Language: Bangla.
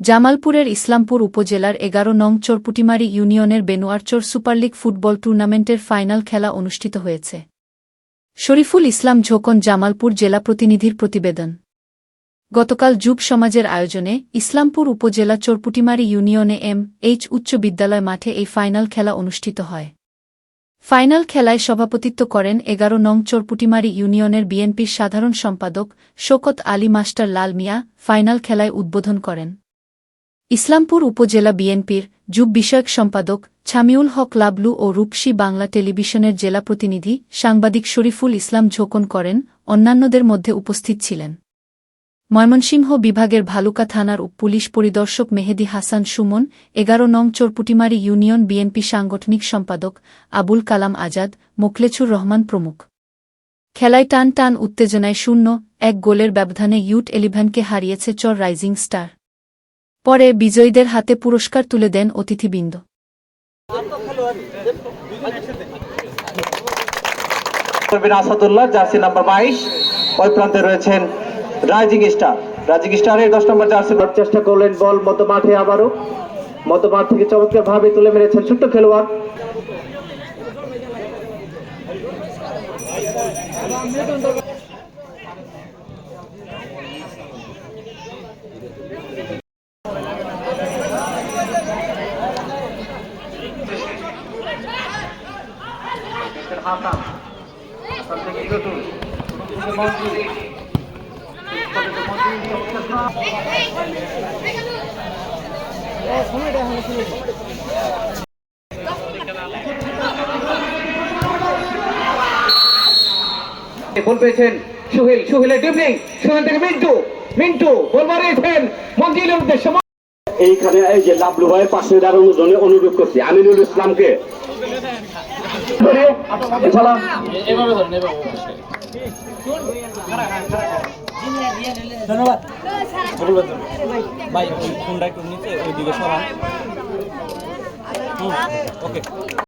জামালপুরের ইসলামপুর উপজেলার এগারো নং চরপুটিমারি ইউনিয়নের বেনুয়ারচর সুপারলিগ ফুটবল টুর্নামেন্টের ফাইনাল খেলা অনুষ্ঠিত হয়েছে। শরীফুল ইসলাম ঝোকন জামালপুর জেলা প্রতিনিধির প্রতিবেদন। গতকাল যুব সমাজের আয়োজনে ইসলামপুর উপজেলা চরপুটিমারি ইউনিয়নে এম এইচ উচ্চ বিদ্যালয় মাঠে এই ফাইনাল খেলা অনুষ্ঠিত হয়। ফাইনাল খেলায় সভাপতিত্ব করেন এগারো নং চরপুটিমারি ইউনিয়নের বিএনপির সাধারণ সম্পাদক শোকত আলী মাস্টার লাল মিয়া। ফাইনাল খেলায় উদ্বোধন করেন। ইসলামপুর উপজেলা বিএনপির যুব বিষয়ক সম্পাদক ছামিউল হক লাবলু ও রূপসী বাংলা টেলিভিশনের জেলা প্রতিনিধি সাংবাদিক শরীফুল ইসলাম ঝোকন করেন, অন্যান্যদের মধ্যে উপস্থিত ছিলেন। ময়মনসিংহ বিভাগের ভালুকা থানার পুলিশ পরিদর্শক মেহেদি হাসান সুমন, এগারো নং চরপুটিমারি ইউনিয়ন বিএনপি সাংগঠনিক সম্পাদক আবুল কালাম আজাদ মোকলেছুর রহমান প্রমুখ। খেলায় টান টান উত্তেজনায় শূন্য, এক গোলের ব্যবধানে ইউট এলিভেনকে হারিয়েছে চর রাইজিং স্টার। পরে বিজয়ীদের হাতে পুরস্কার তুলে দেন অতিথিবৃন্দ। আসাদুল্লাহ, জার্সি নাম্বার বাইশ। ওই প্রান্তে রয়েছেন রাইজিং স্টার। রাইজিং স্টারের দশ নম্বর জার্সি চেষ্টা করলেন বল মতো মাঠে আবারও। মতো মাঠ থেকে চমৎকার ভাবে তুলে মেরেছেন ছোট্ট খেলোয়াড়। হাসান হাসান থেকে বল পেয়েছেন সুহেল সুহেলের ডিবলিং সুহেল থেকে মিন্টু মিন্টু বল মারিয়েছেন মঞ্জিলের উদ্দেশ্যে এইখানে এই যে লাভলু ভাইয়ের পাশে দাঁড়ানোর জন্য অনুরোধ করছি আমিনুল ইসলামকে ধরে ইনশাআল্লাহ ভাই ফোনটা একটু নিচে ওইদিকে সরান। ওকে।